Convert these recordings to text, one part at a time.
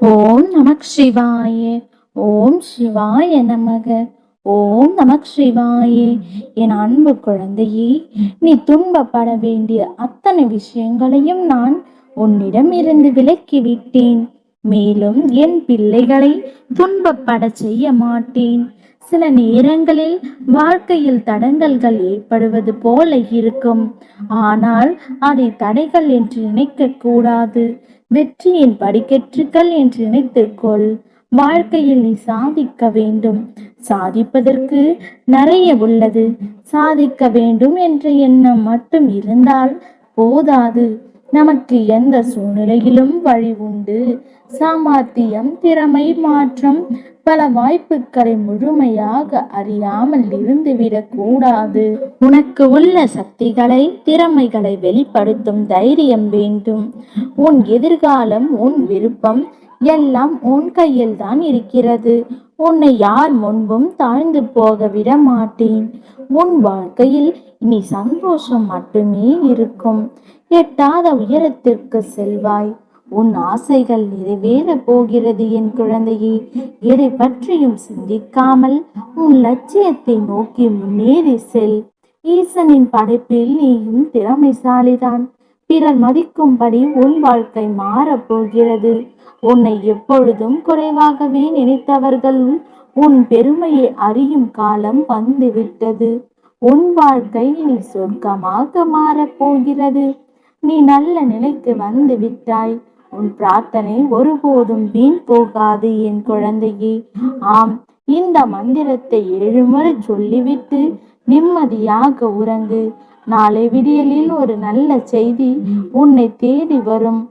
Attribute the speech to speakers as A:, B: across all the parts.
A: ஓம் நமக் சிவாய. ஓம் சிவாய நமக. ஓம் நமக் சிவாயே. என் அன்பு குழந்தையே நீ துன்பப்பட வேண்டிய அத்தனை விஷயங்களையும் நான் உன்னிடம் இருந்து விலக்கி விட்டேன். மேலும் என் பிள்ளைகளை துன்பப்பட செய்ய மாட்டேன். சில நேரங்களில் வாழ்க்கையில் தடங்கல்கள் ஏற்படுவது போல இருக்கும். ஆனால் அதை தடைகள் என்று நினைக்க கூடாது. வெற்றியின் படிக்கற்றுக்கள் என்று நினைத்துக்கொள். வாழ்க்கையில் நீ சாதிக்க வேண்டும். சாதிப்பதற்கு நிறைய உள்ளது. சாதிக்க வேண்டும் என்ற எண்ணம் மட்டும் இருந்தால் போதாது. நமக்கு எந்த சூழ்நிலையிலும் வழி உண்டு. சாமர்த்தியம் திறமை மாற்றம் பல வாய்ப்புகளை முழுமையாக அறியாமல் இருந்துவிடக் கூடாது உனக்கு உள்ள சக்திகளை திறமைகளை வெளிப்படுத்தும் தைரியம் வேண்டும். உன் எதிர்காலம் உன் விருப்பம் எல்லாம் உன் கையில் தான் இருக்கிறது. உன்னை யார் முன்பும் தாழ்ந்து போக விட மாட்டேன். உன் வாழ்க்கையில் இனி சந்தோஷம் மட்டுமே இருக்கும். எட்டாத உயரத்திற்கு செல்வாய். உன் ஆசைகள் நிறைவேற போகிறது என் குழந்தையே. எதை பற்றியும் சிந்திக்காமல் உன் லட்சியத்தை நோக்கி முன்னேறி செல். ஈசனின் படைப்பில் நீயும் திறமைசாலிதான். பிறர் மதிக்கும்படி உன் வாழ்க்கை மாறப் போகிறது. உன்னை எப்பொழுதும் குறைவாகவே நினைத்தவர்கள் உன் பெருமையை அறியும் காலம் வந்துவிட்டது. உன் வாழ்க்கை நீ சொர்க்கமாக மாறப் போகிறது. நீ நல்ல நிலைக்கு வந்து விட்டாய். உன் பிரார்த்தனை ஒருபோதும் வீண் போகாது என் குழந்தையே. ஆம் இந்த மந்திரத்தை ஏழுமுறை சொல்லிவிட்டு நிம்மதியாக உறங்கு. நாளை விடியலில் ஒரு நல்ல செய்தி உன்னை தேடி வரும்.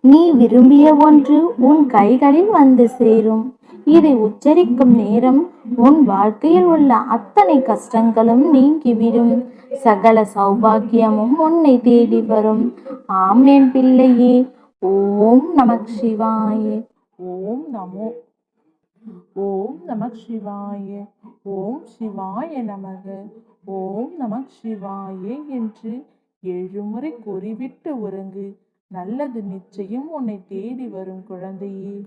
A: நீ விரும்பிய ஒன்று உன் கைகளில் வந்து சேரும். இதை உச்சரிக்கும் நேரம் உன் வாழ்க்கையில் உள்ள அத்தனை கஷ்டங்களும் நீங்கிவிடும். சகல சௌபாக்கியமும் உன்னை தேடி வரும். ஆம் என் பிள்ளையே ஓம் நமக் சிவாயே.
B: ஓம் நமோ. ஓம் நமக் சிவாய ஓம் சிவாய நமக ஓம் நமக் சிவாய என்று ஏழு முறை கூறிவிட்டு உறங்கு. நல்லது நிச்சயம் உன்னை தேடி வரும் குழந்தையே.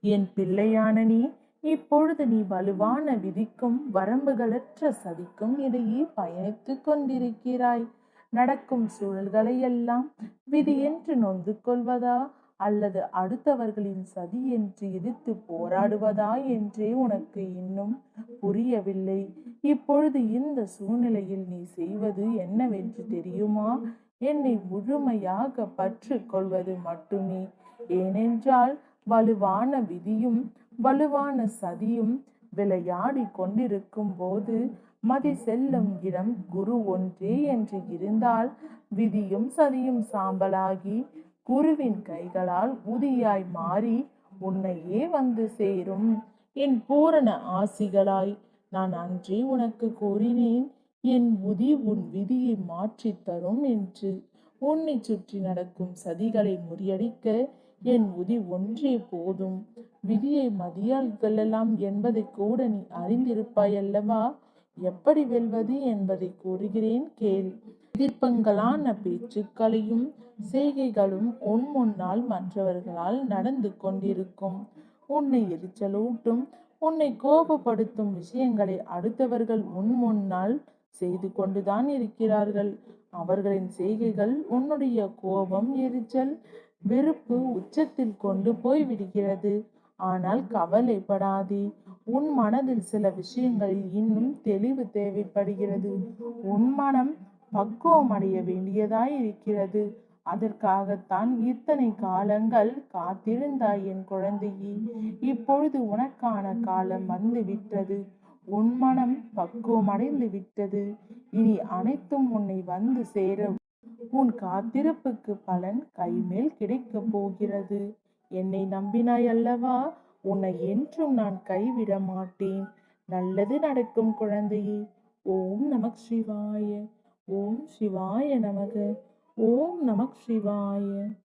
B: என் பிள்ளையான நீ இப்பொழுது நீ வலுவான விதிக்கும் வரம்புகளற்ற சதிக்கும் இடையே பயணித்துக் கொண்டிருக்கிறாய். நடக்கும் சூழல்களை எல்லாம் விதி என்று நொந்து கொள்வதா? அல்லது அடுத்தவர்களின் சதி என்று எதிர்த்து போராடுவதா என்றே உனக்கு இன்னும் புரியவில்லை. இப்பொழுது இந்த சூழ்நிலையில் நீ செய்வது என்னவென்று தெரியுமா? என்னை முழுமையாக பற்று கொள்வது மட்டுமே. ஏனென்றால் வலுவான விதியும் வலுவான சதியும் விளையாடி கொண்டிருக்கும் போது மதி செல்லும் இடம் குரு ஒன்றே என்று இருந்தால் விதியும் சதியும் சாம்பலாகி குருவின் கைகளால் உதியாய் மாறி உன்னையே வந்து சேரும். என் பூரண ஆசிகளாய் நான் அன்றே உனக்கு கூறினேன். என் உதி உன் விதியை மாற்றித் தரும் என்று. உன்னை சுற்றி நடக்கும் சதிகளை முறியடிக்க என் உதி ஒன்றே போதும். விதியை மதியால் வெல்லலாம் என்பதை கூட நீ அறிந்திருப்பாய் அல்லவா எப்படி வெல்வது என்பதை கூறுகிறேன் கேள். எதிர்ப்பங்களான பேச்சுக்களையும் செய்கைகளும் உன் முன்னால் மற்றவர்களால் நடந்து கொண்டிருக்கும். உன்னை எரிச்சலூட்டும் உன்னை கோபப்படுத்தும் விஷயங்களை அடுத்தவர்கள் உன் முன்னால் செய்து கொண்டுதான் இருக்கிறார்கள். அவர்களின் செய்கைகள் உன்னுடைய கோபம் எரிச்சல் வெறுப்பு உச்சத்தில் கொண்டு போய் விடுகிறது. ஆனால் கவலைப்படாதே உன் மனதில் சில விஷயங்களில் இன்னும் தெளிவு தேவைப்படுகிறது. உன் மனம் பக்குவம் அடைய வேண்டியதாய் இருக்கிறது. அதற்காகத்தான் இத்தனை காலங்கள் காத்திருந்தாய் என் குழந்தையே. இப்பொழுது உனக்கான காலம் வந்து விட்டது உன் மனம் பக்குவம் அடைந்து விட்டது. இனி அனைத்தும் உன்னை வந்து சேர உன் காத்திருப்புக்கு பலன் கைமேல் கிடைக்கப் போகிறது. என்னை நம்பினாய் அல்லவா? உன்னை என்றும் நான் கைவிட மாட்டேன். நல்லது நடக்கும் குழந்தையே. ஓம் நமக் சிவாய. ஓம் சிவாய நமக. ஓம் நமக் சிவாய.